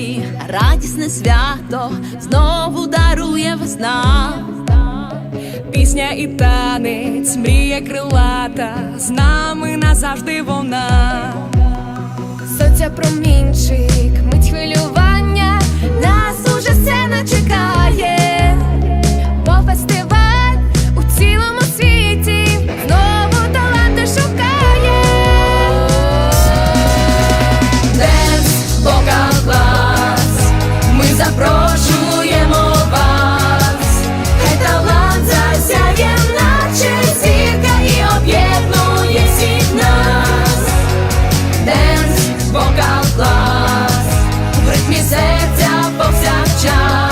землі, радісне свято знову дарує весна, пісня і танець, мрія крилата, з нами назавжди вона. Сонця промі. нас, в ритмі серця повсякчас.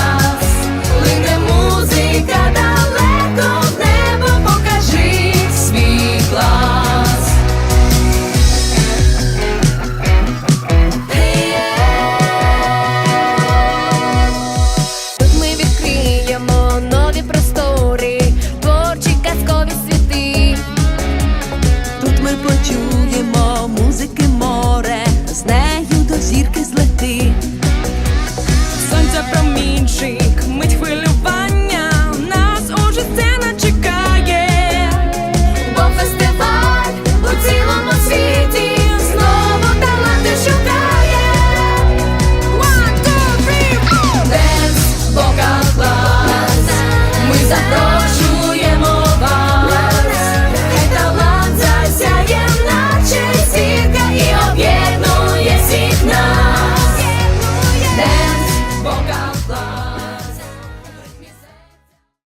Joshua.